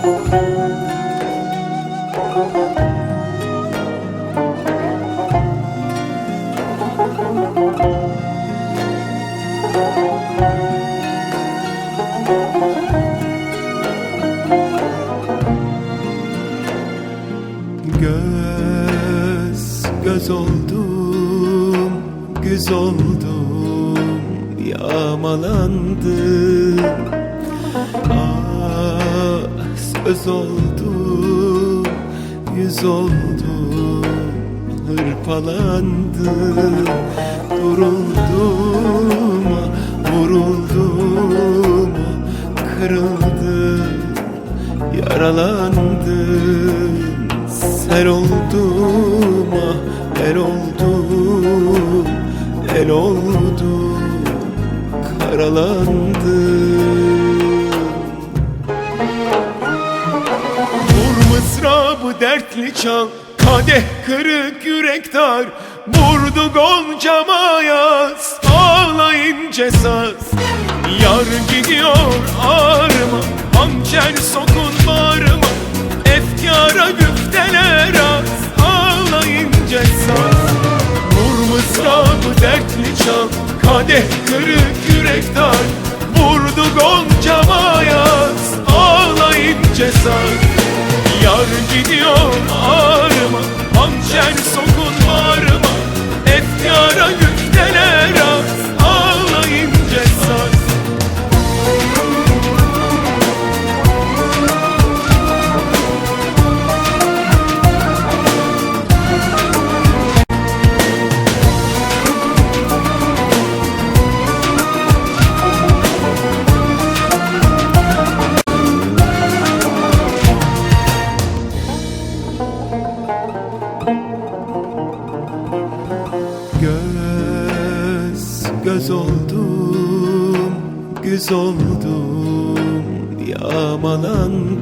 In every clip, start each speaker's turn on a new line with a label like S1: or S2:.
S1: Göz göz oldum, güz oldum, yağmalandım. Ah söz oldum, yüz oldum, hırpalandım Duruldum, vuruldum, kırıldım, yaralandım Ser oldum ah el oldum El oldum karalandım mızrabı dertli çal Kadeh kırık yürek dar. Vurdu gonca yaz Ağlayınca saz Yar gidiyor ağrıma Hançer sokun bağrıma. Efkara güfteler az Ağlayınca saz Vur mızrabı dertli çal Kadeh kırık yürek dar. Vurdu gonca yaz Ağlayınca saz gidiyor ağrıma. Hançer sokun Göz göz oldum, güz oldum, yağmalandım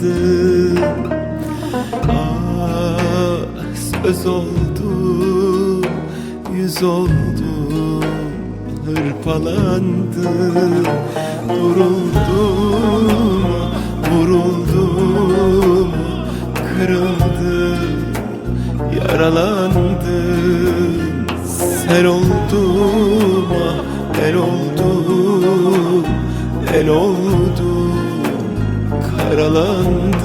S1: Ah söz oldum, yüz oldum, hırpalandım. Duruldum, vuruldum, kırıldım, yaralandım Ser oldum ah el oldum El oldum karalandım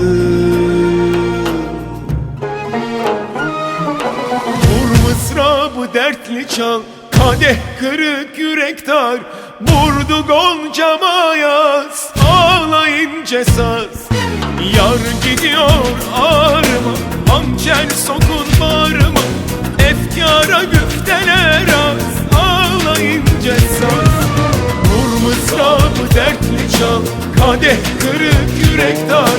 S1: Vur mızrabı dertli çal Kadeh kırık yürek dar. Vurdu gonca yaz Ağlayınca saz. Yar gidiyor ağrıma Hançer sokun bağrıma Efkara güfteler az Ağlayınca saz Vur mızrabı dertli çal Kadeh kırık yürek dar.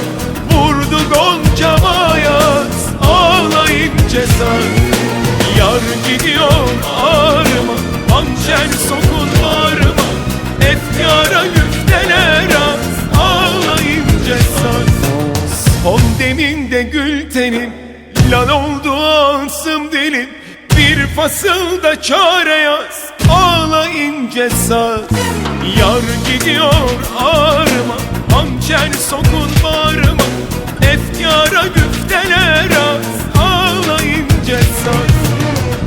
S1: Vurdu gonca yaz Ağlayınca saz Yar gidiyor ağrıma Hançer sokun bağrıma Efkara güfteler az Ağlayınca saz Son deminde gül tenin Lan oldu ağzım dilim fasılda çare yaz Ağla ince saz. Yar gidiyor ağrıma Hançer sokun bağrıma. Efkara güfteler az Ağla ince saz.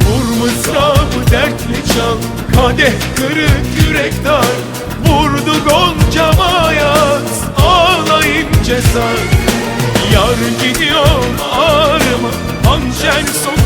S1: Vur mızrabı dertli çal Kadeh kırık yürek dar. Vurdu gonca yaz Ağlayınca saz. Yar gidiyor ağrıma Hançer sokun